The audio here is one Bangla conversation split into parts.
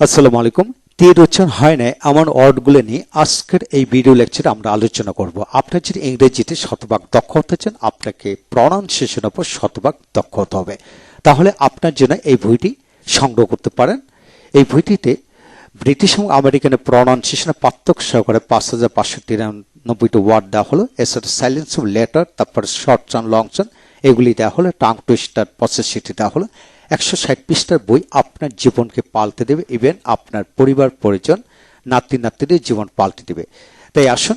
আসসালামু আলাইকুম। তীর উচ্চারণ হয় না এমন ওয়ার্ডগুলো নিয়ে আজকের এই ভিডিও লেকচারে আমরা আলোচনা করব। আপনার যদি ইংরেজিতে শতভাগ দক্ষ হতে চান, আপনাকে প্রনাউন্সিয়েশনের উপর শতভাগ দক্ষ হতে হবে। তাহলে আপনার জন্য এই বইটি সংগ্রহ করতে পারেন। এই বইটিতে ব্রিটিশ এবং আমেরিকানের প্রনাউন্সিয়েশনের পার্থক্য সহকারে পাঁচ হাজার পাঁচশো তিরানব্বইটি ওয়ার্ড দেওয়া হলো। এছাড়া সাইলেন্স লেটার তারপর শর্ট চান লং চান এগুলি দেওয়া হলো। টাং টুইস্টার সিটি দেওয়া হলো। একশো ষাট পৃষ্ঠার বই আপনার জীবনকে পাল্টে দেবে ইভেন আপনার পরিবার, পরিজন, নাতি নাতিদের জীবন পাল্টে দেবে। তাই আসুন,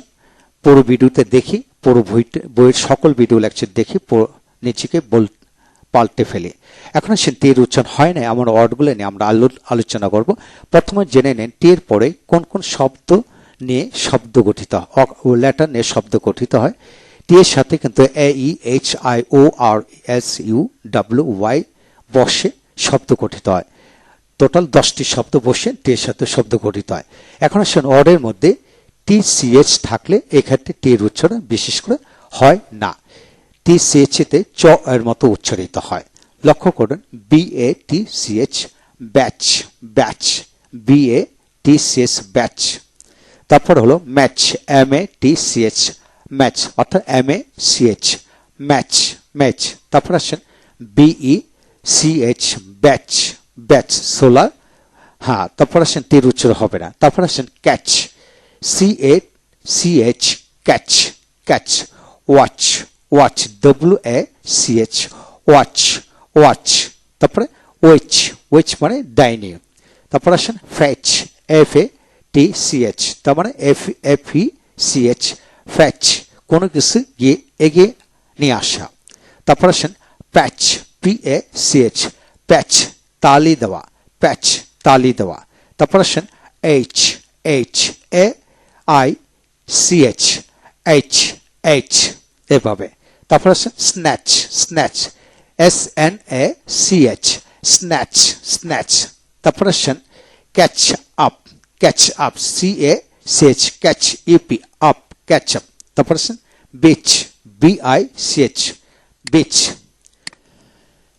পুরো ভিডিওতে দেখি, পুরো বইয়ের সকল ভিডিও লেকচার দেখি নিজেকে বল, পাল্টে ফেলি। এখন আসেন, তীর উচ্চারণ হয় না এমন ওয়ার্ডগুলো নিয়ে আমরা আলো, আলোচনা করব। প্রথমে জেনে নেন, তীর পরে কোন কোন শব্দ নিয়ে শব্দ গঠিত লেটার নিয়ে শব্দ গঠিত হয়। টি এর সাথে কিন্তু A, E, H, I, O, R, S, U, W, Y বসে শব্দ গঠিত হয়। টোটাল দশটি শব্দ বসে টি এর সাথে শব্দ গঠিত হয়। এখন আসেন ওয়ার্ডের মধ্যে টি সি এইচ থাকলে এক্ষেত্রে টি এর উচ্চারণ বিশেষ করে হয় না। টি সি এইচ তে চ এর মতো উচ্চারিত হয়। লক্ষ্য করুন B A T C H batch batch B A T C H batch তারপর হলো match M A T C H match অর্থাৎ M A C H match match তারপর আসেন B E C H batch batch solar হ্যাঁ তারপর আসেন তীর হবে না। তারপর আসেন catch C A C H catch catch watch watch W A C H watch watch তারপরে ওয়েচ ওয়েচ মানে ডাইনি। তারপর আসেন fetch F A T C H তার মানে F F E C H fetch কোনো কিছু গিয়ে এগিয়ে নিয়ে আসা। তারপর আসেন patch P A C H patch তালি দেওয়া প্যাচ তালি দেওয়া তারপর আসেন H H A I C H H H এভাবে তারপর আসেন snatch snatch S N A C H snatch snatch তারপর আসেন catch up catch up C A C H catch E P up catch up তারপর আসেন beach B I C H beach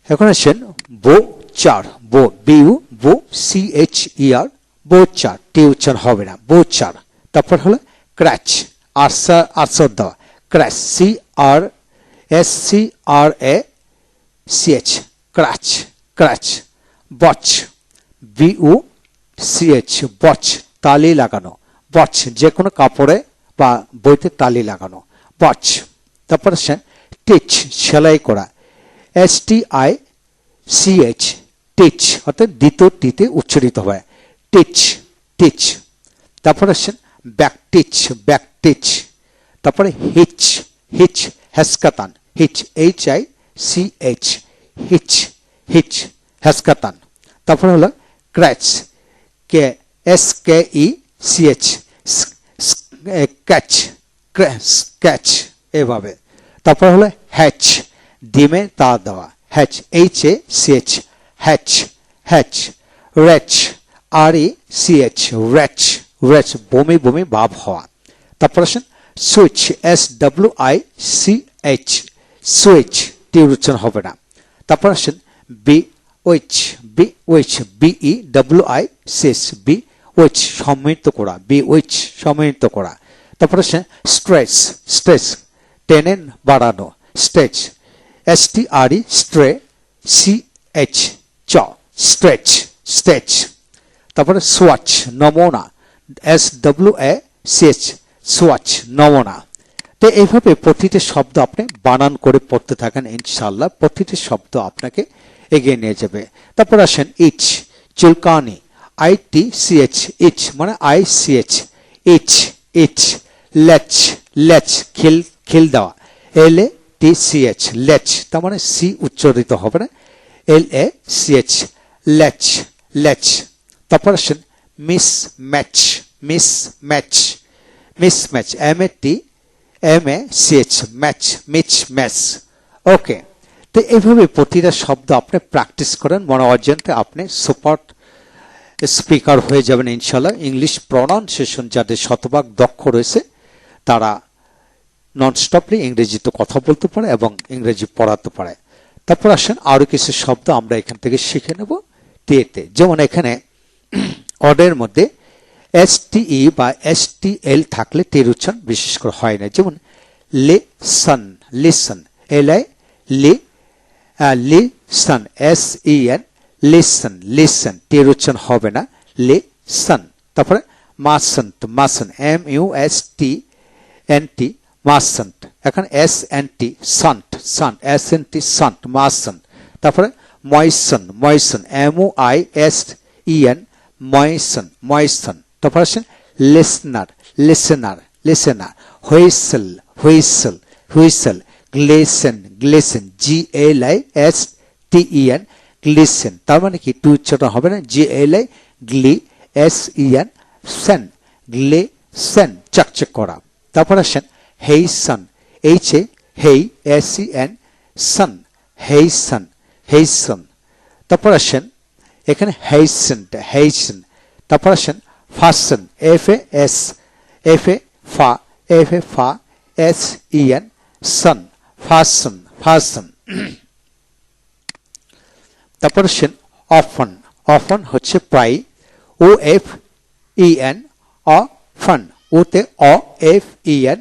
এখন আসেন বো চার, বো, বিউ, বো সি এইচ আর বো চার, টি উচ্চারণ হবে না, বো চার। তারপর হলো ক্র্যাচ, আরসা, আরসর দেওয়া, scratch C R S C R A C H scratch scratch, botch B U C H বচ, তালি লাগানো, বচ যে কোনো কাপড়ে বা বইতে তালি লাগানো, বচ। তারপর আসেন টিচ, সেলাই করা S T I C H stitch অর্থাৎ দ্বিতীয় টিতে উচ্চারিত হয়। টিচ টিচ তারপর আসেন ব্যাক টিচ ব্যাক টিচ তারপরে hitch hitch হ্যাসকাতান hitch H I C H hitch hitch হ্যাসকাতান তারপরে হলো crutch K S K E C H catch catch এভাবে। তারপর হলো হ্যাচ ডিমে তা দেওয়া hatch H A C H hatch hatch retch R E C H retch retch বমি বমি ভাব হওয়া তারপর আসেন switch S W I C H switch T উচ্চারণ হবে না তারপর আসেন bewitch bewitch B E W I C S bewitch সম্মিলিত করা বি ওইচ সম্মিলিত করা তারপর আসেন স্ট্রেচ স্ট্রেচ টেনে বাড়ানো stretch S T R E স্ট্রে C H চ স্ট্রেচ স্ট্রেচ তারপরে সোয়াচ নমুনা S W A C H swatch নমুনা। তো এইভাবে প্রতিটি শব্দ আপনি বানান করে পড়তে থাকেন ইনশাল্লাহ প্রতিটি শব্দ আপনাকে এগিয়ে নিয়ে যাবে। তারপর আসেন ইচ চুলকানি I T C H itch মানে I C H itch itch latch latch খিল খিল দেওয়া। L A T C H latch তার মানে সি উচ্চারিত হবে না। L A C H latch latch তারপর আসেন mismatch mismatch mismatch M A T M A C H match miss match okay তো এইভাবে প্রতিটা শব্দ আপনি প্র্যাকটিস করেন। মনে অর্জনতে আপনি সুপার স্পিকার হয়ে যাবেন ইনশাল্লাহ। ইংলিশ প্রনাউন্সিয়েশন যাদের শতভাগ দক্ষ রয়েছে, তারা ননস্টপলি ইংরেজিতে কথা বলতে পারে এবং ইংরেজি পড়াতে পারে। তারপর আসেন, আরও কিছু শব্দ আমরা এখান থেকে শিখে নেব। টিএতে যেমন এখানে অডের মধ্যে এস ই বা এস টি এল থাকলে টের উচ্চারণ বিশেষ করে হয় না। যেমন লে সন listen L I, Li listen S E N listen listen টের উচ্চারণ হবে না, লে সন। তারপরে mustn't mustn't M U S T N T. Mustn't. এখন এস এন টি সন্ট সন্ট এস এন টি সন্ট মাসন্ত। তারপরে moisten moisten M O I S E N moisten moisten তারপরে আসেন listener listener listener. Whistle whistle whistle, glisten glisten G L I S T E N glisten. তার মানে কি? টু উচ্চারণ হবে না। জি এল আই গ্লি এস ই এন সেন গ্লে সেন চকচক করা। তারপর আসেন হেই সন এইচ এ হেই এস ই এন সন হেই সন হেই সন তারপর আসেন এখানে হেইসেন হেইসেন তারপর আসেন fasten F A S F A ফা এফ এ ফা এস ই এন সন ফাসন ফাসন তারপর আসেন অফন অফন হচ্ছে প্রায় O F E N often ওতে অ এফ ই এন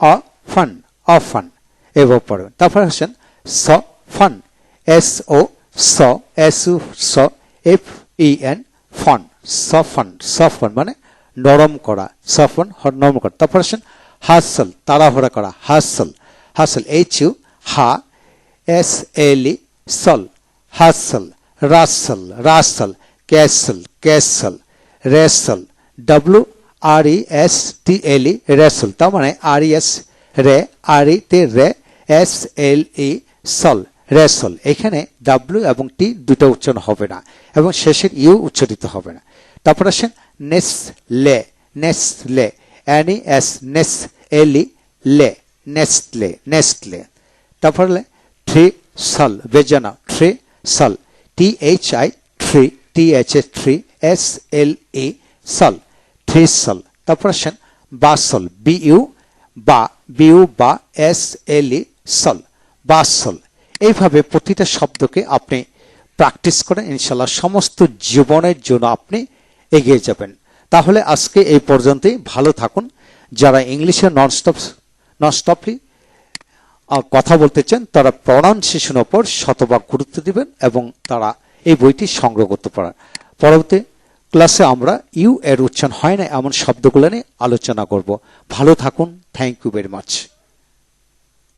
ফন অফন অফন এবার পড়বেন। তারপর আসেন স ফন এস ও স এস ইউ স এফ ই এন ফন সফন সফন মানে নরম করা। সফন নরম করা। তারপর আসেন হাসল তাড়াহুড়া করা। হাসল হাসল এইচ ইউ হা এস এল ই সল hustle rustle rustle castle castle wrestle W R E S T L E wrestle তার মানে আর ই এস রে আর ই তে রে এস এল ই সল রেসল এখানে ডাব্লিউ এবং টি দুটো উচ্চারণ হবে না এবং শেষের ইউ উচ্চারিত হবে না। তারপর আসেন নেস লে নেস লে এন এস নেস এলি লে নেস্টলে নেস্টলে তারপর থ্রি সল বেজানা three Saul T H I থ্রি টি এইচ এ থ্রি এস এল ই সল থ্রি সল তারপর আসেন বাসল বি ইউ বা, বিউ বা, এস, এল, ই, সল, বাসল। এইভাবে প্রতিটা শব্দকে আপনি প্র্যাকটিস করেন ইনশাল্লাহ সমস্ত জীবনের জন্য আপনি এগিয়ে যাবেন। তাহলে আজকে এই পর্যন্তই, ভালো থাকুন। যারা ইংলিশে ননস্টপ, ননস্টপলি কথা বলতে চান, তারা প্রনাউন্সিয়েশনের ওপর শতভাগ গুরুত্ব দিবেন এবং তারা এই বইটি সংগ্রহ করতে পারেন। পরবর্তী ক্লাসে আমরা ইউ এর উচ্চারণ হয় না, এমন শব্দগুলো নিয়ে আলোচনা করব। ভালো থাকুন থ্যাংক ইউ ভেরি মাচ